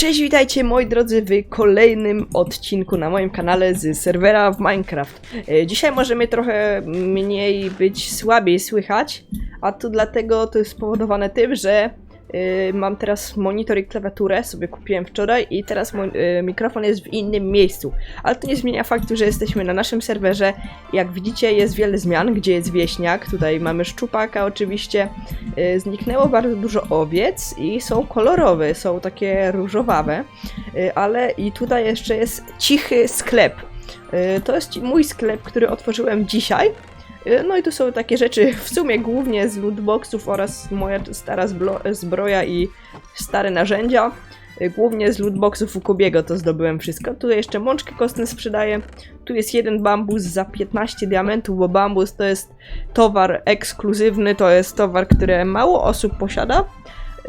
Cześć, witajcie moi drodzy w kolejnym odcinku na moim kanale z serwera w Minecraft. E, Dzisiaj możemy trochę mniej być słabiej słychać, a to dlatego to jest spowodowane tym, że mam teraz monitor i klawiaturę, sobie kupiłem wczoraj i teraz e, mikrofon jest w innym miejscu. Ale to nie zmienia faktu, że jesteśmy na naszym serwerze. Jak widzicie jest wiele zmian, gdzie jest wieśniak, tutaj mamy szczupaka oczywiście, E, Zniknęło bardzo dużo owiec i są kolorowe, są takie różowawe, ale i tutaj jeszcze jest cichy sklep. To jest mój sklep, który otworzyłem dzisiaj. E, No i tu są takie rzeczy w sumie głównie z lootboxów oraz moja stara zbroja i stare narzędzia. E, Głównie z lootboxów u Kubiego to zdobyłem wszystko. Tu jeszcze mączki kostne sprzedaję. Tu jest jeden bambus za 15 diamentów, bo bambus to jest towar ekskluzywny, to jest towar, który mało osób posiada,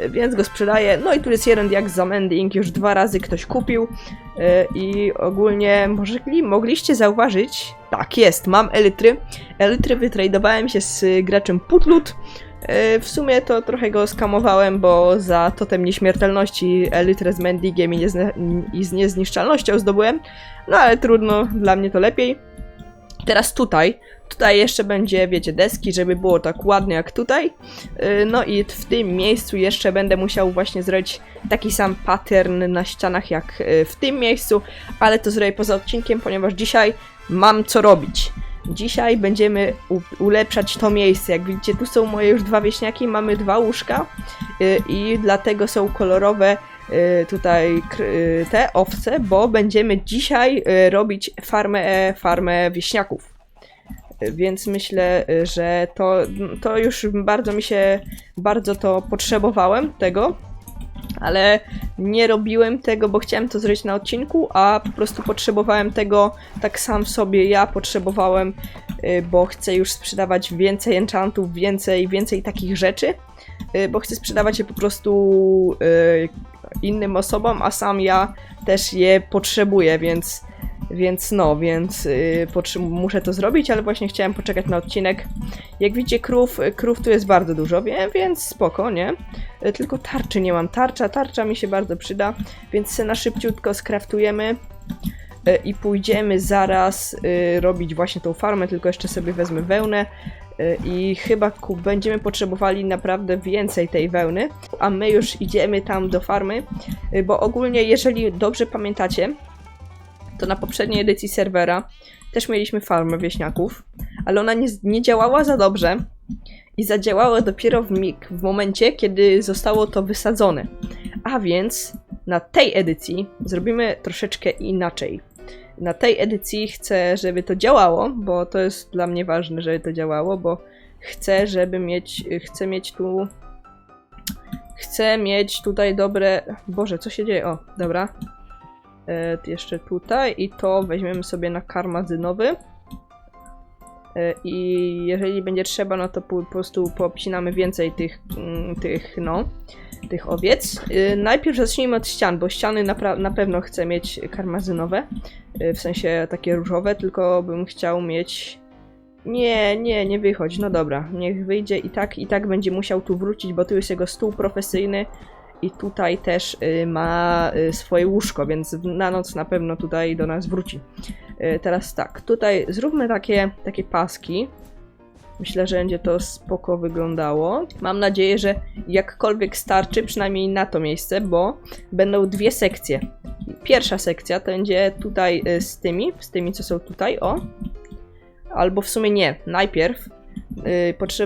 więc go sprzedaję. No i tu jest jeden jak za mending, już dwa razy ktoś kupił e, i ogólnie mogli, mogliście zauważyć, tak jest, mam elitry. Elitry wytradowałem się z graczem Putlut. E, W sumie to trochę go skamowałem, bo za totem nieśmiertelności elitrę z mendingiem i, i z niezniszczalnością zdobyłem. No ale trudno, dla mnie to lepiej. Teraz tutaj, tutaj jeszcze będzie, wiecie, deski, żeby było tak ładnie jak tutaj. Yy, No i w tym miejscu jeszcze będę musiał właśnie zrobić taki sam pattern na ścianach jak yy, w tym miejscu, ale to zrobię poza odcinkiem, ponieważ dzisiaj mam co robić. Dzisiaj będziemy ulepszać to miejsce. Jak widzicie, tu są moje już dwa wieśniaki, mamy dwa łóżka yy, i dlatego są kolorowe y, tutaj kr- y, te owce, bo będziemy dzisiaj y, robić farmę, farmę wieśniaków. Y, Więc myślę, y, że to, to już bardzo mi się, bardzo to potrzebowałem tego, ale nie robiłem tego, bo chciałem to zrobić na odcinku, a po prostu potrzebowałem tego tak sam sobie ja potrzebowałem, y, bo chcę już sprzedawać więcej enchantów, więcej, więcej takich rzeczy, y, bo chcę sprzedawać je po prostu y, innym osobom, a sam ja też je potrzebuję, więc, więc no, więc potrze- muszę to zrobić, ale właśnie chciałem poczekać na odcinek. Jak widzicie, krów, krów tu jest bardzo dużo, wie, więc spoko, nie? Y, Tylko tarczy nie mam. Tarcza, tarcza mi się bardzo przyda, więc se na szybciutko skraftujemy y, i pójdziemy zaraz y, robić właśnie tą farmę, tylko jeszcze sobie wezmę wełnę y, i chyba będziemy potrzebowali naprawdę więcej tej wełny, a my już idziemy tam do farmy, y, bo ogólnie jeżeli dobrze pamiętacie, to na poprzedniej edycji serwera też mieliśmy farmę wieśniaków, ale ona nie, nie działała za dobrze i zadziałała dopiero w, mig, w momencie, kiedy zostało to wysadzone. A więc na tej edycji zrobimy troszeczkę inaczej. Na tej edycji chcę, żeby to działało, bo to jest dla mnie ważne, żeby to działało, bo chcę, żeby mieć, chcę mieć tu chcę mieć tutaj dobre, Boże, co się dzieje? O, dobra. E, jeszcze tutaj i to weźmiemy sobie na karmazynowy. E, I jeżeli będzie trzeba, no to po, prostu poobcinamy więcej tych, mm, tych, no, tych owiec. E, najpierw zacznijmy od ścian, bo ściany napra- na pewno chcę mieć karmazynowe, e, w sensie takie różowe, tylko bym chciał mieć... Nie, nie, nie wychodź, no dobra, niech wyjdzie i tak, i tak będzie musiał tu wrócić, bo tu jest jego stół profesyjny i tutaj też y, ma y, swoje łóżko, więc na noc na pewno tutaj do nas wróci. Y, Teraz tak, tutaj zróbmy takie, takie paski. Myślę, że będzie to spoko wyglądało. Mam nadzieję, że jakkolwiek starczy, przynajmniej na to miejsce, bo będą dwie sekcje. Pierwsza sekcja to będzie tutaj z tymi, z tymi co są tutaj, o. Albo w sumie nie, najpierw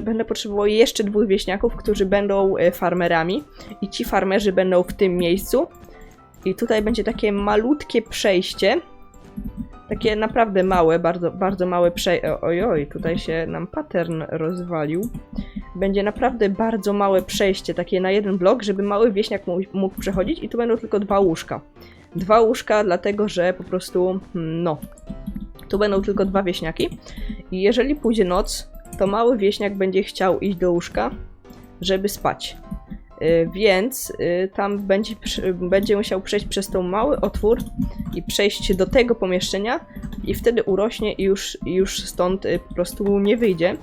będę potrzebował jeszcze dwóch wieśniaków, którzy będą y, farmerami i ci farmerzy będą w tym miejscu. I tutaj będzie takie malutkie przejście. Takie naprawdę małe, bardzo, bardzo małe przejście. Ojoj, tutaj się nam pattern rozwalił. Będzie naprawdę bardzo małe przejście, takie na jeden blok, żeby mały wieśniak mógł, mógł przechodzić i tu będą tylko dwa łóżka. Dwa łóżka, dlatego że po prostu, hmm, no, tu będą tylko dwa wieśniaki. I jeżeli pójdzie noc, to mały wieśniak będzie chciał iść do łóżka, żeby spać. Y, Więc y, tam będzie, będzie musiał przejść przez tą mały otwór i przejść do tego pomieszczenia i wtedy urośnie i już, już stąd y, po prostu nie wyjdzie.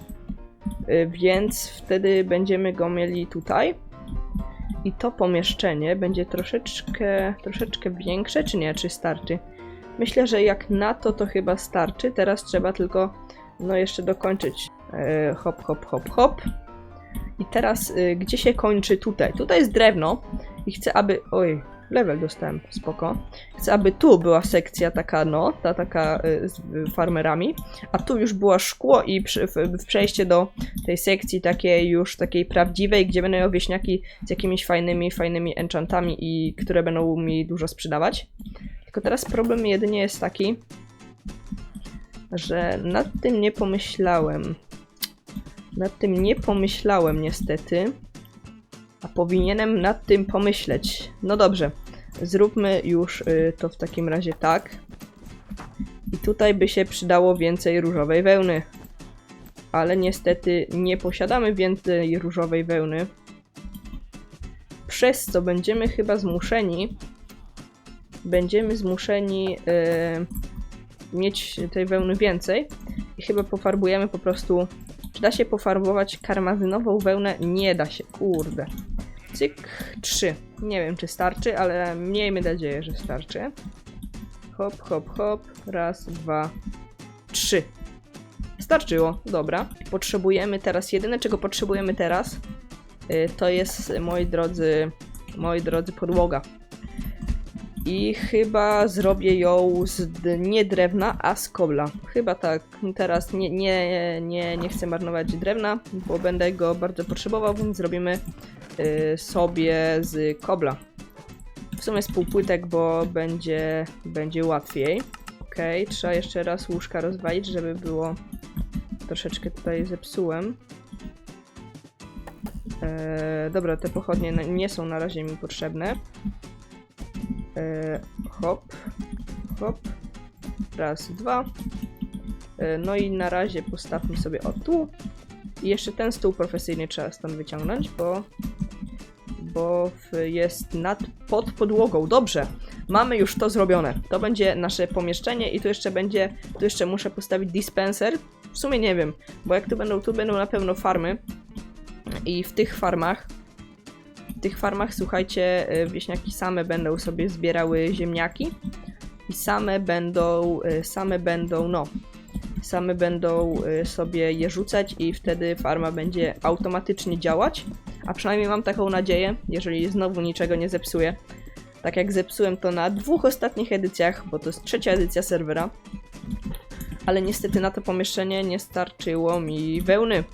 Więc wtedy będziemy go mieli tutaj. I to pomieszczenie będzie troszeczkę, troszeczkę większe, czy nie? Czy starczy? Myślę, że jak na to, to chyba starczy. Teraz trzeba tylko, no jeszcze dokończyć. E, hop, hop, hop, hop. I teraz, y, gdzie się kończy tutaj? Tutaj jest drewno i chcę, aby... Oj, level dostałem, spoko. Chcę, aby tu była sekcja taka, no, ta taka y, z y, farmerami, a tu już była szkło i przy, w, w przejście do tej sekcji takiej już takiej prawdziwej, gdzie będą wieśniaki z jakimiś fajnymi, fajnymi enchantami i które będą mi dużo sprzedawać. Tylko teraz problem jedynie jest taki, że nad tym nie pomyślałem. Nad tym nie pomyślałem niestety. A powinienem nad tym pomyśleć. No dobrze, zróbmy już y, to w takim razie tak. I tutaj by się przydało więcej różowej wełny. Ale niestety nie posiadamy więcej różowej wełny. Przez co będziemy chyba zmuszeni. Będziemy zmuszeni y, mieć tej wełny więcej. I chyba pofarbujemy po prostu czy da się pofarbować karmazynową wełnę? Nie da się, kurde. Cyk, 3. Nie wiem, czy starczy, ale miejmy nadzieję, że starczy. Hop, hop, hop. Raz, dwa, trzy. Starczyło, dobra. Potrzebujemy teraz, jedyne czego potrzebujemy teraz, y, to jest, moi drodzy, moi drodzy, podłoga. I chyba zrobię ją z nie drewna, a z kobla. Chyba tak. Teraz nie, nie, nie, nie chcę marnować drewna, bo będę go bardzo potrzebował, więc zrobimy y, sobie z kobla. W sumie z półpłytek, bo będzie, będzie łatwiej. Okej, trzeba jeszcze raz łóżka rozwalić, żeby było... Troszeczkę tutaj zepsułem. E, dobra, te pochodnie nie są na razie mi potrzebne. E, hop, hop. Raz, dwa. E, no i na razie postawmy sobie o tu. I jeszcze ten stół profesyjny trzeba stąd wyciągnąć, bo bo jest nad, pod podłogą. Dobrze, mamy już to zrobione. To będzie nasze pomieszczenie i tu jeszcze będzie, tu jeszcze muszę postawić dispenser. W sumie nie wiem, bo jak tu będą, tu będą na pewno farmy i w tych farmach tych farmach, słuchajcie, y, wieśniaki same będą sobie zbierały ziemniaki i same będą, y, same będą, no, same będą y, sobie je rzucać i wtedy farma będzie automatycznie działać. A przynajmniej mam taką nadzieję, jeżeli znowu niczego nie zepsuję. Tak jak zepsułem to na dwóch ostatnich edycjach, bo to jest trzecia edycja serwera. Ale niestety na to pomieszczenie nie starczyło mi wełny.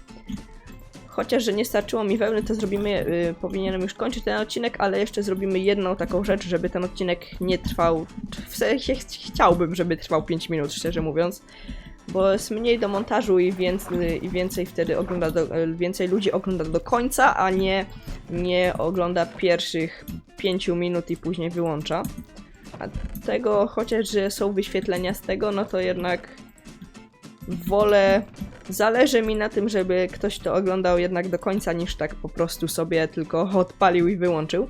Chociaż, że nie starczyło mi wełny, to zrobimy, y, powinienem już kończyć ten odcinek, ale jeszcze zrobimy jedną taką rzecz, żeby ten odcinek nie trwał, w sensie ch- chciałbym, żeby trwał 5 minut, szczerze mówiąc, bo jest mniej do montażu i, więcej, i więcej wtedy ogląda, do, y, więcej ludzi ogląda do końca, a nie, nie ogląda pierwszych 5 minut i później wyłącza. A tego, chociaż, że są wyświetlenia z tego, no to jednak wolę Zależy mi na tym, żeby ktoś to oglądał jednak do końca, niż tak po prostu sobie tylko odpalił i wyłączył.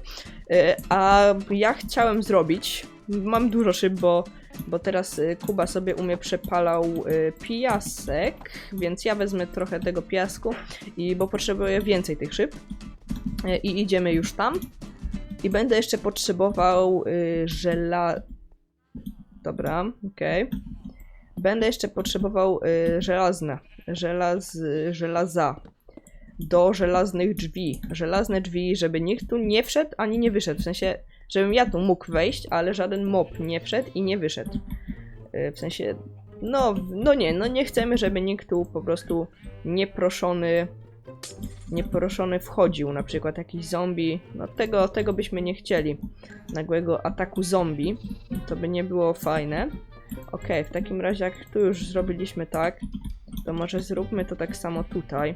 Y, A ja chciałem zrobić, mam dużo szyb, bo, bo teraz y, Kuba sobie umie przepalał y, piasek, więc ja wezmę trochę tego piasku, i bo potrzebuję więcej tych szyb. I idziemy już tam. I będę jeszcze potrzebował żela... Dobra, okej. Będę jeszcze potrzebował y, żelazne. Żelaz, żelaza. Do żelaznych drzwi. Żelazne drzwi, żeby nikt tu nie wszedł ani nie wyszedł. W sensie, żebym ja tu mógł wejść, ale żaden mob nie wszedł i nie wyszedł. Y, w sensie, no, no nie, no nie chcemy, żeby nikt tu po prostu nieproszony nieproszony wchodził, na przykład jakiś zombie, no tego, tego byśmy nie chcieli, nagłego ataku zombie, to by nie było fajne. Okej, w takim razie jak tu już zrobiliśmy tak, to może zróbmy to tak samo tutaj.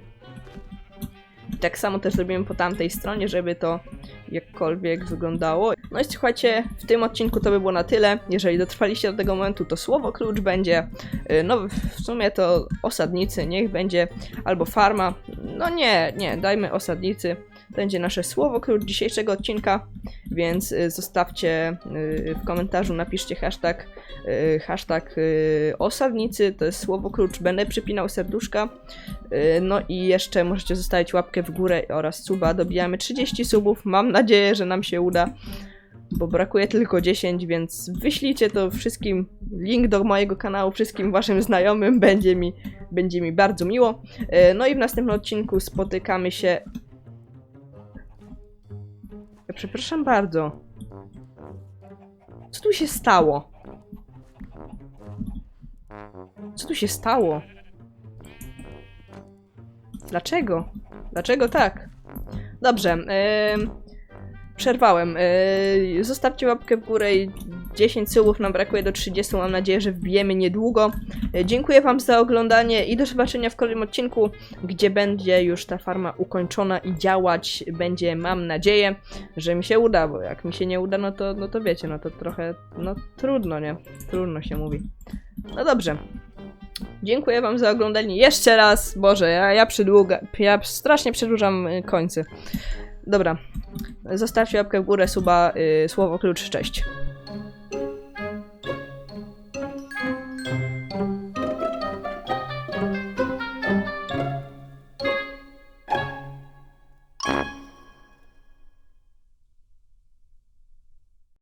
I tak samo też zrobimy po tamtej stronie, żeby to jakkolwiek wyglądało. No i słuchajcie, w tym odcinku to by było na tyle. Jeżeli dotrwaliście do tego momentu, to słowo klucz będzie, y, no w sumie to osadnicy, niech będzie albo farma. No nie, nie, dajmy osadnicy. Będzie nasze słowo klucz dzisiejszego odcinka, więc y, zostawcie y, w komentarzu, napiszcie hashtag, y, hashtag osadnicy, to jest słowo klucz, będę przypinał serduszka. No i jeszcze możecie zostawić łapkę w górę oraz suba, dobijamy 30 subów, mam nadzieję, że nam się uda bo brakuje tylko 10, więc wyślijcie to wszystkim, link do mojego kanału wszystkim waszym znajomym, będzie mi, będzie mi bardzo miło. No i w następnym odcinku spotykamy się... Przepraszam bardzo. Co tu się stało? Co tu się stało? Dlaczego? Dlaczego tak? Dobrze, em, przerwałem. Yy, zostawcie łapkę w górę i 10 subów nam brakuje do 30. Mam nadzieję, że wbijemy niedługo. Yy, dziękuję Wam za oglądanie i do zobaczenia w kolejnym odcinku, gdzie będzie już ta farma ukończona i działać będzie, mam nadzieję, że mi się uda, bo jak mi się nie uda, no to, no to wiecie, no to trochę, no trudno, nie? Trudno się mówi. No dobrze. Dziękuję Wam za oglądanie jeszcze raz. Boże, ja, ja przydługa, ja strasznie przedłużam y, końce. Dobra. Zostawcie łapkę w górę, suba, y, słowo klucz, cześć.